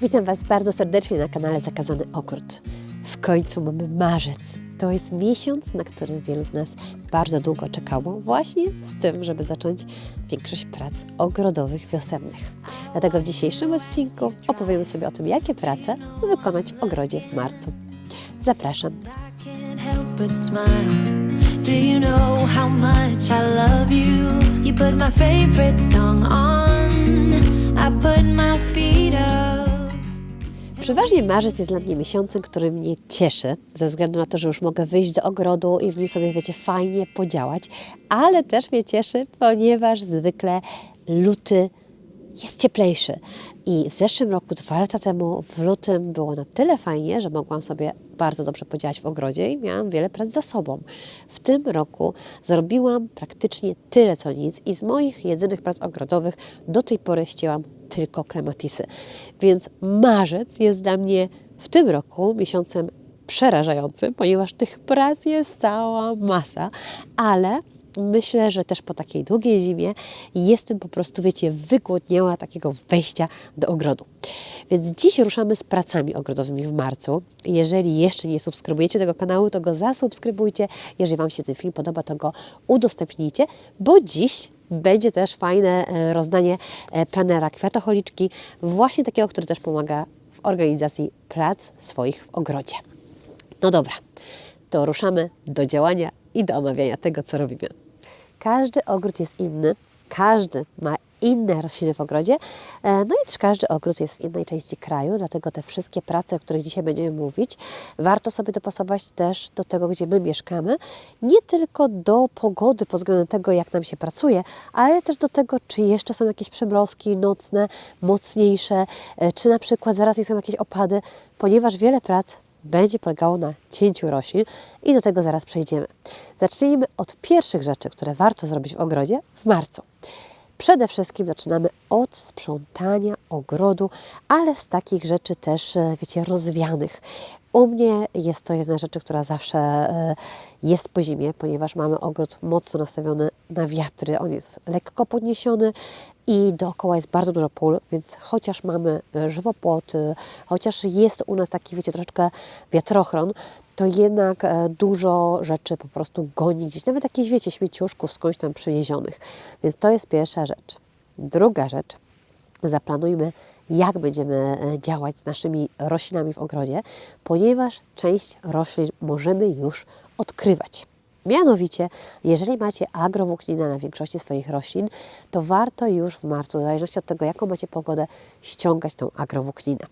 Witam Was bardzo serdecznie na kanale Zakazany Ogród. W końcu mamy marzec. To jest miesiąc, na który wielu z nas bardzo długo czekało, właśnie z tym, żeby zacząć większość prac ogrodowych wiosennych. Dlatego w dzisiejszym odcinku opowiemy sobie o tym, jakie prace wykonać w ogrodzie w marcu. Zapraszam. I put my feet up. Przeważnie marzec jest dla mnie miesiącem, który mnie cieszy, ze względu na to, że już mogę wyjść do ogrodu i w nim sobie, wiecie, fajnie podziałać, ale też mnie cieszy, ponieważ zwykle luty jest cieplejszy. I w zeszłym roku, dwa lata temu, w lutym było na tyle fajnie, że mogłam sobie bardzo dobrze podziałać w ogrodzie i miałam wiele prac za sobą. W tym roku zrobiłam praktycznie tyle co nic i z moich jedynych prac ogrodowych do tej pory ścięłam tylko klematisy. Więc marzec jest dla mnie w tym roku miesiącem przerażającym, ponieważ tych prac jest cała masa, ale myślę, że też po takiej długiej zimie jestem po prostu, wiecie, wygłodniała takiego wejścia do ogrodu. Więc dziś ruszamy z pracami ogrodowymi w marcu. Jeżeli jeszcze nie subskrybujecie tego kanału, to go zasubskrybujcie. Jeżeli Wam się ten film podoba, to go udostępnijcie, bo dziś będzie też fajne e, rozdanie e, planera kwiatocholiczki, właśnie takiego, który też pomaga w organizacji prac swoich w ogrodzie. No dobra, to ruszamy do działania i do omawiania tego, co robimy. Każdy ogród jest inny, każdy ma inne rośliny w ogrodzie, e, no i też każdy ogród jest w innej części kraju, dlatego te wszystkie prace, o których dzisiaj będziemy mówić, warto sobie dopasować też do tego, gdzie my mieszkamy, nie tylko do pogody pod względem tego, jak nam się pracuje, ale też do tego, czy jeszcze są jakieś przymrozki nocne, mocniejsze, e, czy na przykład zaraz nie są jakieś opady, ponieważ wiele prac będzie polegało na cięciu roślin i do tego zaraz przejdziemy. Zacznijmy od pierwszych rzeczy, które warto zrobić w ogrodzie w marcu. Przede wszystkim zaczynamy od sprzątania ogrodu, ale z takich rzeczy też, e, wiecie, rozwianych. U mnie jest to jedna rzecz, która zawsze e, jest po zimie, ponieważ mamy ogród mocno nastawiony na wiatry. On jest lekko podniesiony i dookoła jest bardzo dużo pól, więc chociaż mamy e, żywopłoty, chociaż jest u nas taki, wiecie, troszeczkę wiatrochron, to jednak e, dużo rzeczy po prostu goni gdzieś, nawet jakieś, wiecie, śmieciuszków skądś tam przywiezionych. Więc to jest pierwsza rzecz. Druga rzecz, zaplanujmy, jak będziemy e, działać z naszymi roślinami w ogrodzie, ponieważ część roślin możemy już odkrywać. Mianowicie, jeżeli macie agrowłókninę na większości swoich roślin, to warto już w marcu, w zależności od tego, jaką macie pogodę, ściągać tą agrowłókninę.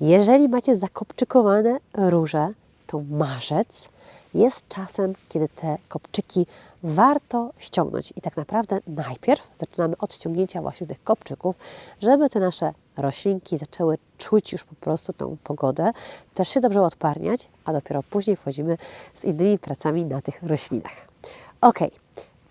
Jeżeli macie zakopczykowane róże, to marzec jest czasem, kiedy te kopczyki warto ściągnąć. I tak naprawdę najpierw zaczynamy od ściągnięcia właśnie tych kopczyków, żeby te nasze roślinki zaczęły czuć już po prostu tą pogodę, też się dobrze odparniać, a dopiero później wchodzimy z innymi pracami na tych roślinach. Ok.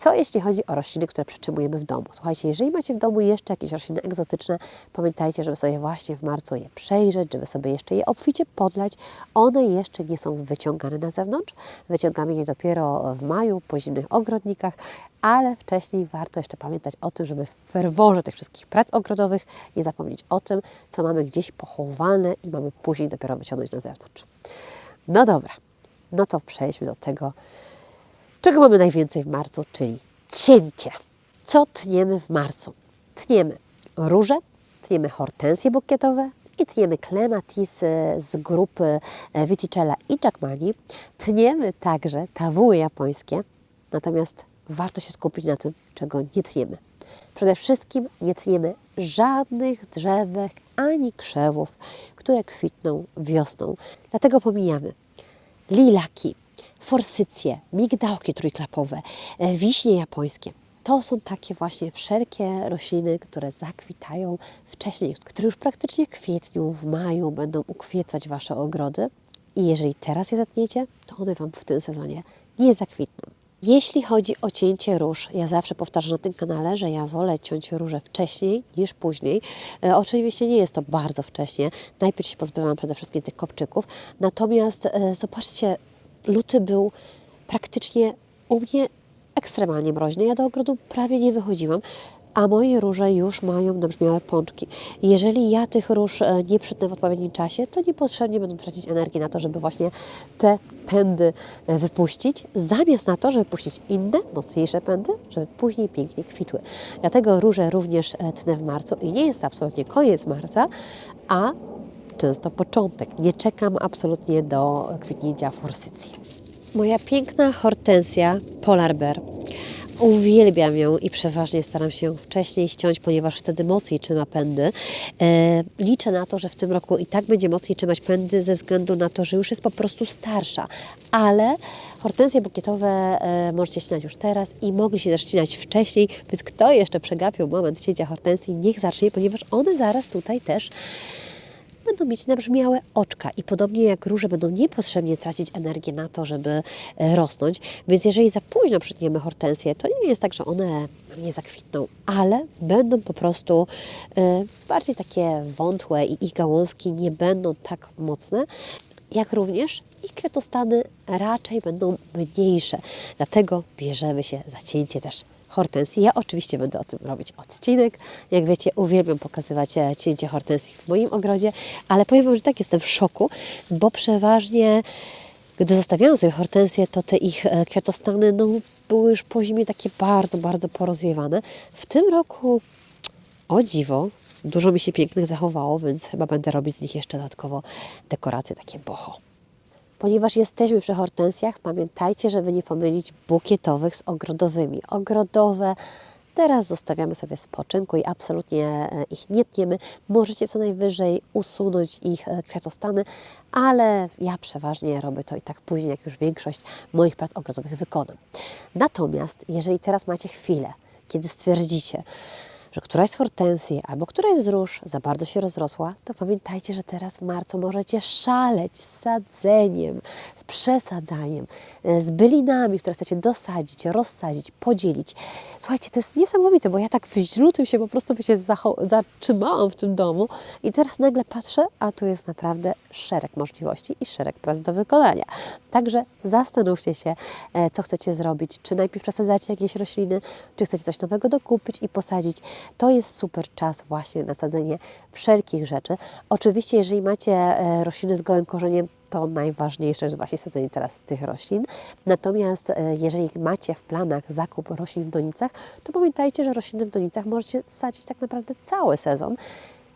Co jeśli chodzi o rośliny, które przetrzymujemy w domu? Słuchajcie, jeżeli macie w domu jeszcze jakieś rośliny egzotyczne, pamiętajcie, żeby sobie właśnie w marcu je przejrzeć, żeby sobie jeszcze je obficie podlać. One jeszcze nie są wyciągane na zewnątrz. Wyciągamy je dopiero w maju po zimnych ogrodnikach, ale wcześniej warto jeszcze pamiętać o tym, żeby w ferworze tych wszystkich prac ogrodowych nie zapomnieć o tym, co mamy gdzieś pochowane i mamy później dopiero wyciągnąć na zewnątrz. No dobra, no to przejdźmy do tego, Czego mamy najwięcej w marcu, czyli cięcie. Co tniemy w marcu? Tniemy róże, tniemy hortensje bukietowe i tniemy klematisy z grupy e, Viticella i Jackmani. Tniemy także tawuły japońskie, natomiast warto się skupić na tym, czego nie tniemy. Przede wszystkim nie tniemy żadnych drzewek ani krzewów, które kwitną wiosną. Dlatego pomijamy lilaki, forsycje, migdałki trójklapowe, e, wiśnie japońskie. To są takie właśnie wszelkie rośliny, które zakwitają wcześniej, które już praktycznie w kwietniu, w maju będą ukwiecać Wasze ogrody. I jeżeli teraz je zatniecie, to one Wam w tym sezonie nie zakwitną. Jeśli chodzi o cięcie róż, ja zawsze powtarzam na tym kanale, że ja wolę ciąć róże wcześniej niż później. E, oczywiście nie jest to bardzo wcześnie. Najpierw się pozbywam przede wszystkim tych kopczyków. Natomiast e, zobaczcie, luty był praktycznie u mnie ekstremalnie mroźny. Ja do ogrodu prawie nie wychodziłam. a moje róże już mają nabrzmiałe pączki. Jeżeli ja tych róż e, nie przytnę w odpowiednim czasie, to niepotrzebnie będą tracić energii na to, żeby właśnie te pędy e, wypuścić, zamiast na to, żeby puścić inne, mocniejsze pędy, żeby później pięknie kwitły. Dlatego róże również e, tnę w marcu i nie jest absolutnie koniec marca, a często początek. Nie czekam absolutnie do kwitnięcia forsycji. Moja piękna hortensja Polar Bear. Uwielbiam ją i przeważnie staram się ją wcześniej ściąć, ponieważ wtedy mocniej trzyma pędy. E, liczę na to, że w tym roku i tak będzie mocniej trzymać pędy ze względu na to, że już jest po prostu starsza. Ale hortensje bukietowe e, możecie ścinać już teraz i mogli się też ścinać wcześniej, więc kto jeszcze przegapił moment cięcia hortensji, niech zacznie, ponieważ one zaraz tutaj też będą mieć nabrzmiałe oczka i podobnie jak róże będą niepotrzebnie tracić energię na to, żeby e, rosnąć. Więc jeżeli za późno przytniemy hortensję, to nie jest tak, że one nie zakwitną, ale będą po prostu e, bardziej takie wątłe i ich gałązki nie będą tak mocne. Jak również ich kwiatostany raczej będą mniejsze. Dlatego bierzemy się za cięcie też hortensji. Ja oczywiście będę o tym robić odcinek. Jak wiecie, uwielbiam pokazywać e, cięcie hortensji w moim ogrodzie, ale powiem Wam, że tak jestem w szoku, bo przeważnie gdy zostawiałam sobie hortensje, to te ich e, kwiatostany no, były już po zimie takie bardzo, bardzo porozwiewane. W tym roku, o dziwo, dużo mi się pięknych zachowało, więc chyba będę robić z nich jeszcze dodatkowo dekoracje takie boho. Ponieważ jesteśmy przy hortensjach, pamiętajcie, żeby nie pomylić bukietowych z ogrodowymi. Ogrodowe teraz zostawiamy sobie spoczynku i absolutnie e, ich nie tniemy. Możecie co najwyżej usunąć ich e, kwiatostany, ale ja przeważnie robię to i tak później, jak już większość moich prac ogrodowych wykonam. Natomiast jeżeli teraz macie chwilę, kiedy stwierdzicie, że któraś z hortensji albo któraś z róż za bardzo się rozrosła, to pamiętajcie, że teraz w marcu możecie szaleć z sadzeniem, z przesadzaniem, e, z bylinami, które chcecie dosadzić, rozsadzić, podzielić. Słuchajcie, to jest niesamowite, bo ja tak w lutym się po prostu się zatrzymałam w tym domu i teraz nagle patrzę, a tu jest naprawdę szereg możliwości i szereg prac do wykonania. Także zastanówcie się, e, co chcecie zrobić. Czy najpierw przesadzacie jakieś rośliny, czy chcecie coś nowego dokupić i posadzić. To jest super czas właśnie na sadzenie wszelkich rzeczy. Oczywiście, jeżeli macie e, rośliny z gołym korzeniem, to najważniejsze jest właśnie sadzenie teraz tych roślin. Natomiast e, jeżeli macie w planach zakup roślin w donicach, to pamiętajcie, że rośliny w donicach możecie sadzić tak naprawdę cały sezon.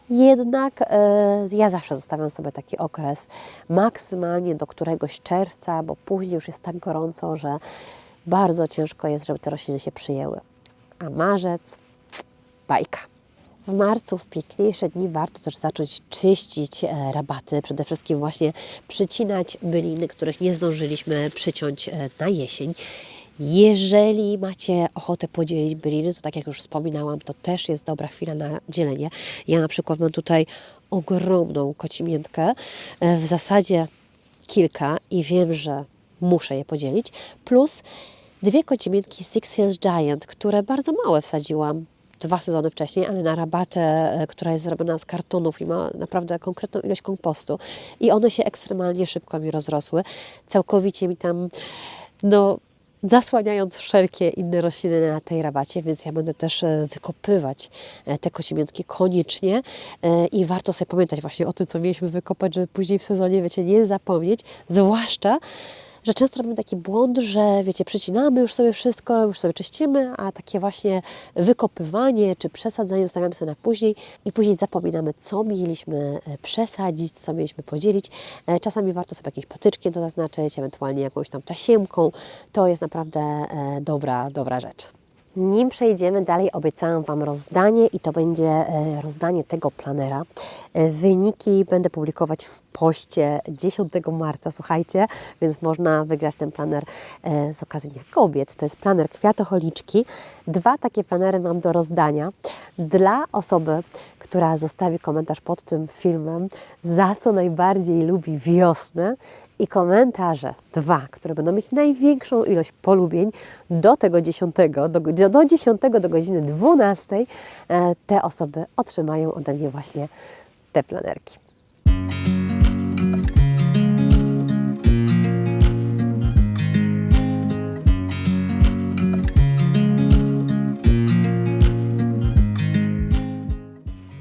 Jednak e, ja zawsze zostawiam sobie taki okres maksymalnie do któregoś czerwca, bo później już jest tak gorąco, że bardzo ciężko jest, żeby te rośliny się przyjęły. A marzec, bajka. W marcu, w piękniejsze dni, warto też zacząć czyścić e, rabaty. Przede wszystkim właśnie przycinać byliny, których nie zdążyliśmy przyciąć e, na jesień. Jeżeli macie ochotę podzielić byliny, to tak jak już wspominałam, to też jest dobra chwila na dzielenie. Ja na przykład mam tutaj ogromną kocimiętkę, e, w zasadzie kilka i wiem, że muszę je podzielić, plus dwie kocimiętki Six Hills Giant, które bardzo małe wsadziłam dwa sezony wcześniej, ale na rabatę, e, która jest zrobiona z kartonów i ma naprawdę konkretną ilość kompostu. I one się ekstremalnie szybko mi rozrosły. Całkowicie mi tam, no, zasłaniając wszelkie inne rośliny na tej rabacie, więc ja będę też e, wykopywać e, te kocimiętki koniecznie i warto sobie pamiętać właśnie o tym, co mieliśmy wykopać, żeby później w sezonie, wiecie, nie zapomnieć, zwłaszcza, że często robimy taki błąd, że wiecie, przycinamy już sobie wszystko, już sobie czyścimy, a takie właśnie wykopywanie czy przesadzanie zostawiamy sobie na później i później zapominamy, co mieliśmy e, przesadzić, co mieliśmy podzielić. E, Czasami warto sobie jakieś patyczki to zaznaczyć, ewentualnie jakąś tam tasiemką. To jest naprawdę e, dobra, dobra rzecz. Nim przejdziemy dalej, obiecałam Wam rozdanie i to będzie e, rozdanie tego planera. E, Wyniki będę publikować w poście 10 marca, słuchajcie, więc można wygrać ten planer e, z okazji Dnia Kobiet. To jest planer Kwiatocholiczki. Dwa takie planery mam do rozdania dla osoby, która zostawi komentarz pod tym filmem, za co najbardziej lubi wiosnę i komentarze dwa, które będą mieć największą ilość polubień do tego 10, do, do, do 10 do godziny 12, e, te osoby otrzymają ode mnie właśnie te planerki.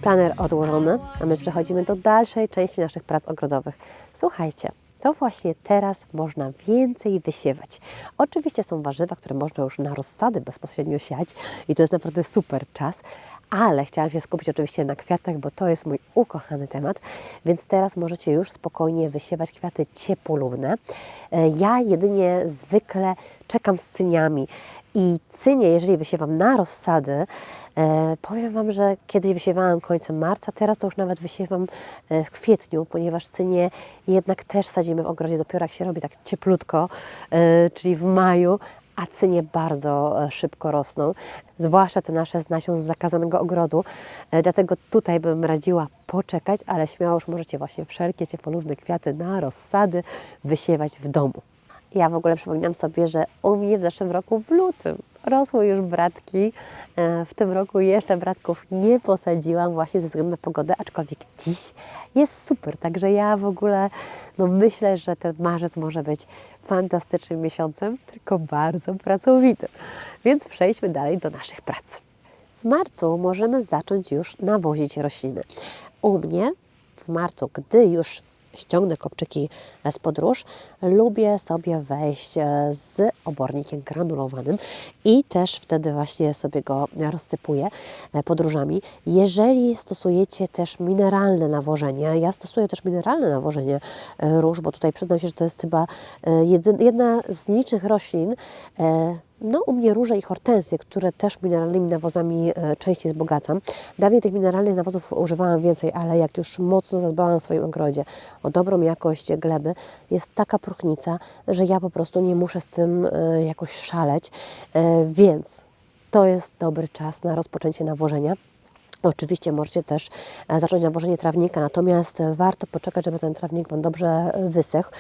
Planer odłożony, a my przechodzimy do dalszej części naszych prac ogrodowych. Słuchajcie, to właśnie teraz można więcej wysiewać. Oczywiście są warzywa, które można już na rozsady bezpośrednio siać i to jest naprawdę super czas, ale chciałam się skupić oczywiście na kwiatach, bo to jest mój ukochany temat, więc teraz możecie już spokojnie wysiewać kwiaty ciepłolubne. E, Ja jedynie zwykle czekam z cyniami i cynie, jeżeli wysiewam na rozsady, e, powiem Wam, że kiedyś wysiewałam końcem marca, teraz to już nawet wysiewam e, w kwietniu, ponieważ cynie jednak też sadzimy w ogrodzie dopiero jak się robi tak cieplutko, czyli w maju, a cynie bardzo e, szybko rosną, zwłaszcza te nasze z nasion z zakazanego ogrodu. E, Dlatego tutaj bym radziła poczekać, ale śmiało już możecie właśnie wszelkie ciepłolubne kwiaty na rozsady wysiewać w domu. Ja w ogóle przypominam sobie, że u mnie w zeszłym roku w lutym rosły już bratki. E, W tym roku jeszcze bratków nie posadziłam właśnie ze względu na pogodę, aczkolwiek dziś jest super. Także ja w ogóle no myślę, że ten marzec może być fantastycznym miesiącem, tylko bardzo pracowitym. Więc przejdźmy dalej do naszych prac. W marcu możemy zacząć już nawozić rośliny. U mnie w marcu, gdy już ściągnę kopczyki z podróż, lubię sobie wejść e, z obornikiem granulowanym i też wtedy właśnie sobie go rozsypuję e, podróżami. Jeżeli stosujecie też mineralne nawożenie, ja stosuję też mineralne nawożenie e, róż, bo tutaj przyznam się, że to jest chyba jedna z nielicznych roślin, no, u mnie róże i hortensje, które też mineralnymi nawozami e, częściej wzbogacam. Dawniej tych mineralnych nawozów używałam więcej, ale jak już mocno zadbałam w swoim ogrodzie o dobrą jakość gleby, jest taka próchnica, że ja po prostu nie muszę z tym e, jakoś szaleć, e, więc to jest dobry czas na rozpoczęcie nawożenia. Oczywiście możecie też zacząć nawożenie trawnika, natomiast warto poczekać, żeby ten trawnik Wam dobrze wysechł.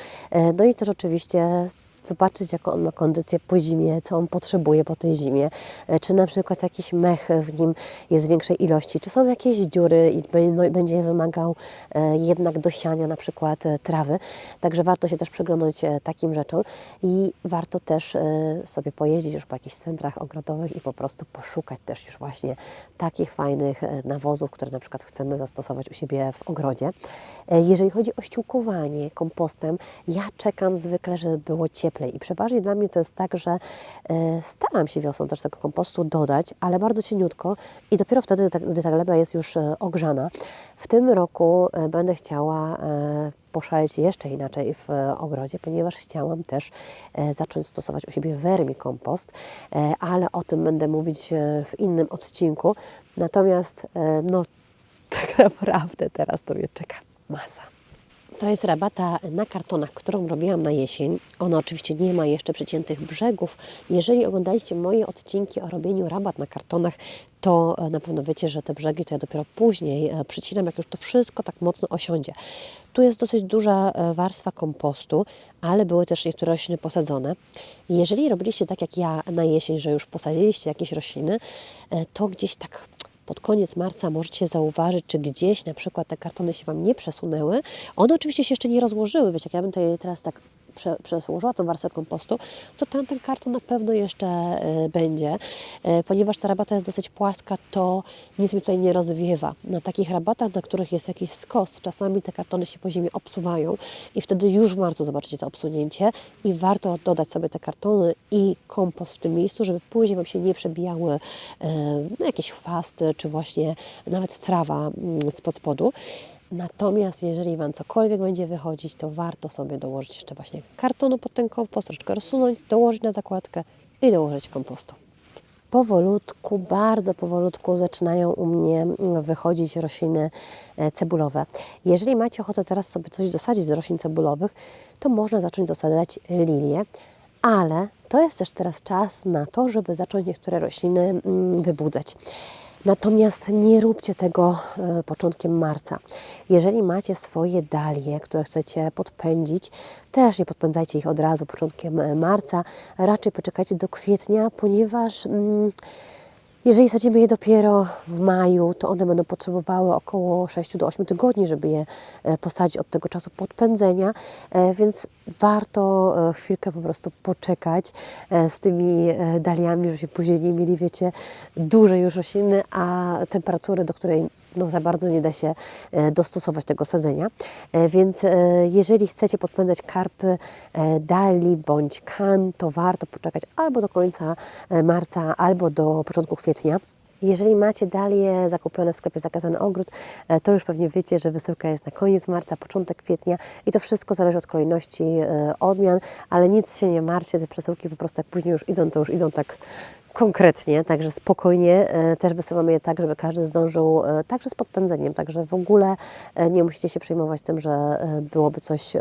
No i też oczywiście zobaczyć, jaką on ma kondycję po zimie, co on potrzebuje po tej zimie, e, czy na przykład jakiś mech w nim jest większej ilości, czy są jakieś dziury i no, będzie wymagał e, jednak dosiania na przykład e, trawy. Także warto się też przyglądać takim rzeczom i warto też sobie pojeździć już po jakichś centrach ogrodowych i po prostu poszukać też już właśnie takich fajnych nawozów, które na przykład chcemy zastosować u siebie w ogrodzie. Jeżeli chodzi o ściółkowanie kompostem, ja czekam zwykle, żeby było cieplej i przeważnie dla mnie to jest tak, że e, staram się wiosną też tego kompostu dodać, ale bardzo cieniutko i dopiero wtedy, tak- gdy ta gleba jest już e, ogrzana. W tym roku e, będę chciała poszaleć jeszcze inaczej w ogrodzie, ponieważ chciałam też zacząć stosować u siebie vermikompost, e, ale o tym będę mówić w innym odcinku. Natomiast no tak naprawdę teraz to mnie czeka masa. To jest rabata na kartonach, którą robiłam na jesień. Ona oczywiście nie ma jeszcze przyciętych brzegów. Jeżeli oglądaliście moje odcinki o robieniu rabat na kartonach, to e, na pewno wiecie, że te brzegi to ja dopiero później e, przycinam, jak już to wszystko tak mocno osiądzie. Tu jest dosyć duża e, warstwa kompostu, ale były też niektóre rośliny posadzone. Jeżeli robiliście tak jak ja na jesień, że już posadziliście jakieś rośliny, to gdzieś tak pod koniec marca możecie zauważyć, czy gdzieś na przykład te kartony się Wam nie przesunęły. One oczywiście się jeszcze nie rozłożyły, wiecie, jak ja bym tutaj teraz tak prze, przełożyła tą warstwę kompostu, to tamten karton na pewno jeszcze e, będzie. E, ponieważ ta rabata jest dosyć płaska, to nic mi tutaj nie rozwiewa. Na takich rabatach, na których jest jakiś skos, czasami te kartony się po zimie obsuwają i wtedy już w marcu zobaczycie to obsunięcie i warto dodać sobie te kartony i kompost w tym miejscu, żeby później Wam się nie przebijały e, no, jakieś chwasty, czy właśnie nawet trawa mm, spod spodu. Natomiast jeżeli Wam cokolwiek będzie wychodzić, to warto sobie dołożyć jeszcze właśnie kartonu pod ten kompost, troszeczkę rozsunąć, dołożyć na zakładkę i dołożyć kompostu. Powolutku, bardzo powolutku zaczynają u mnie wychodzić rośliny e, cebulowe. Jeżeli macie ochotę teraz sobie coś dosadzić z roślin cebulowych, to można zacząć dosadzać lilie, ale to jest też teraz czas na to, żeby zacząć niektóre rośliny mm, wybudzać. Natomiast nie róbcie tego e, początkiem marca. Jeżeli macie swoje dalie, które chcecie podpędzić, też nie podpędzajcie ich od razu początkiem e, marca. Raczej poczekajcie do kwietnia, ponieważ mm, jeżeli sadzimy je dopiero w maju, to one będą potrzebowały około 6 do 8 tygodni, żeby je e, posadzić od tego czasu podpędzenia, e, więc warto e, chwilkę po prostu poczekać z tymi daliami, żeby później nie mieli, wiecie, duże już rośliny, a temperatury, do której no, za bardzo nie da się e, dostosować tego sadzenia. E, Więc e, jeżeli chcecie podpędzać karpy dali bądź kan, to warto poczekać albo do końca marca, albo do początku kwietnia. Jeżeli macie dalie zakupione w sklepie Zakazany Ogród, e, to już pewnie wiecie, że wysyłka jest na koniec marca, początek kwietnia i to wszystko zależy od kolejności e, odmian, ale nic się nie martwcie, te przesyłki po prostu jak później już idą, to już idą tak konkretnie, także spokojnie. E, Też wysyłamy je tak, żeby każdy zdążył, także z podpędzeniem, także w ogóle nie musicie się przejmować tym, że byłoby coś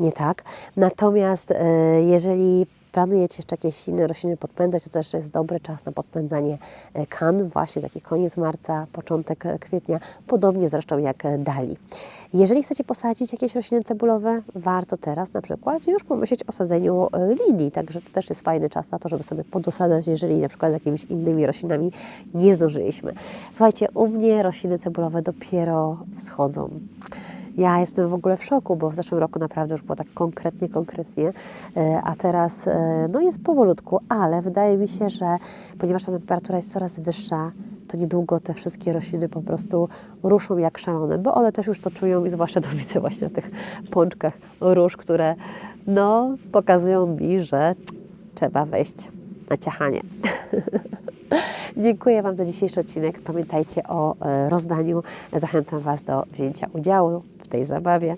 nie tak. Natomiast jeżeli planujecie jeszcze jakieś inne rośliny podpędzać, to też jest dobry czas na podpędzanie e, kan, właśnie taki koniec marca, początek e, kwietnia, podobnie zresztą jak e, dali. Jeżeli chcecie posadzić jakieś rośliny cebulowe, warto teraz na przykład już pomyśleć o sadzeniu lilii, także to też jest fajny czas na to, żeby sobie podosadzać, jeżeli na przykład z jakimiś innymi roślinami nie zdążyliśmy. Słuchajcie, u mnie rośliny cebulowe dopiero wschodzą. Ja jestem w ogóle w szoku, bo w zeszłym roku naprawdę już było tak konkretnie, konkretnie, e, a teraz e, no jest powolutku, ale wydaje mi się, że ponieważ ta temperatura jest coraz wyższa, to niedługo te wszystkie rośliny po prostu ruszą jak szalone, bo one też już to czują i zwłaszcza to widzę właśnie na tych pączkach róż, które no pokazują mi, że trzeba wejść na ciachanie. Dziękuję Wam za dzisiejszy odcinek. Pamiętajcie o e, rozdaniu. Zachęcam Was do wzięcia udziału tej zabawie.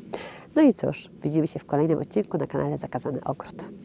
No i cóż, widzimy się w kolejnym odcinku na kanale Zakazany Ogród.